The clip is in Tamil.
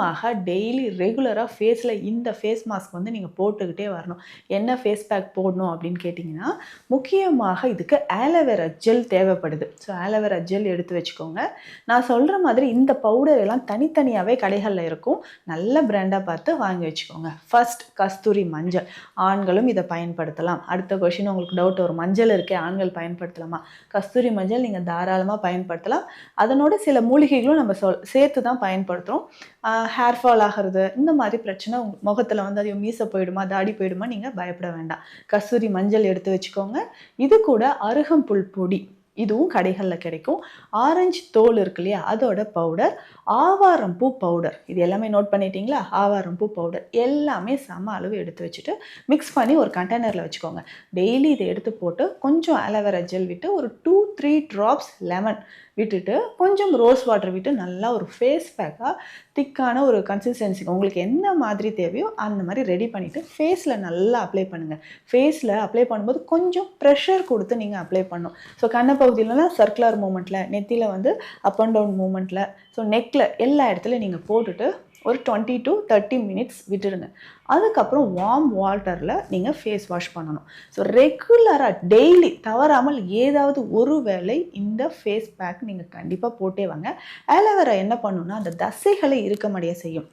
மாக டெய்லி ரெகுலராக ஃபேஸில் இந்த ஃபேஸ் மாஸ்க் வந்து நீங்கள் போட்டுக்கிட்டே வரணும். என்ன ஃபேஸ் பேக் போடணும் அப்படின்னு கேட்டிங்கன்னா முக்கியமாக இதுக்கு ஆலோவேரா ஜெல் தேவைப்படுது. ஸோ ஆலோவேரா ஜெல் எடுத்து வச்சுக்கோங்க. நான் சொல்கிற மாதிரி இந்த பவுடர் எல்லாம் தனித்தனியாகவே கடைகளில் இருக்கும். நல்ல பிராண்டாக பார்த்து வாங்கி வச்சுக்கோங்க. ஃபர்ஸ்ட் கஸ்தூரி மஞ்சள். ஆண்களும் இதை பயன்படுத்தலாம். அடுத்த கொஷின் உங்களுக்கு டவுட் ஒரு மஞ்சள் இருக்கே ஆண்கள் பயன்படுத்தலாமா? கஸ்தூரி மஞ்சள் நீங்கள் தாராளமாக பயன்படுத்தலாம். அதனோட சில மூலிகைகளும் நம்ம சொல் சேர்த்து தான் பயன்படுத்துகிறோம் ஹேர் ஃபால் ஆகிறது இந்த மாதிரி பிரச்சனை உங்க முகத்தில் வந்து அது மீசை போயிடுமா தாடி போயிடுமா நீங்கள் பயப்பட வேண்டாம். கஸ்தூரி மஞ்சள் எடுத்து வச்சுக்கோங்க. இது கூட அருகம்புல் பொடி. இதுவும் கடைகளில் கிடைக்கும். ஆரஞ்சு தோல் இருக்கு இல்லையா அதோட பவுடர் ஆவாரம்பூ பவுடர் இது எல்லாமே நோட் பண்ணிட்டீங்களா? ஆவாரம்பூ பவுடர் எல்லாமே சம அளவு எடுத்து வச்சுட்டு மிக்ஸ் பண்ணி ஒரு கண்டெய்னரில் வச்சுக்கோங்க. டெய்லி இதை எடுத்து போட்டு கொஞ்சம் அலோவேரா ஜெல் விட்டு ஒரு டூ த்ரீ ட்ராப்ஸ் லெமன் விட்டுட்டு கொஞ்சம் ரோஸ் வாட்டர் விட்டு நல்லா ஒரு ஃபேஸ் பேக்காக திக்கான ஒரு கன்சிஸ்டன்சிக்கு உங்களுக்கு என்ன மாதிரி தேவையோ அந்த மாதிரி ரெடி பண்ணிவிட்டு ஃபேஸில் நல்லா அப்ளை பண்ணுங்கள் ஃபேஸில் அப்ளை பண்ணும்போது கொஞ்சம் ப்ரெஷர் கொடுத்து நீங்கள் அப்ளை பண்ணணும். ஸோ கண்ண பகுதியிலலாம் சர்க்குலர் மூமெண்ட்டில் நெத்தியில் வந்து அப் அண்ட் டவுன் மூமெண்ட்டில் ஸோ நெக்கில் எல்லா இடத்துலையும் நீங்கள் போட்டுட்டு ஒரு டுவெண்ட்டி டு தேர்ட்டி மினிட்ஸ் விட்டுருங்க. அதுக்கப்புறம் வார்ம் வாட்டரில் நீங்கள் ஃபேஸ் வாஷ் பண்ணணும். ஸோ ரெகுலராக டெய்லி தவறாமல் ஏதாவது ஒரு வேளை இந்த ஃபேஸ் பேக் நீங்கள் கண்டிப்பாக போட்டே வாங்க. ஆலோவேரா என்ன பண்ணுன்னா அந்த தசைகளை இருக்க முடிய செய்யும்.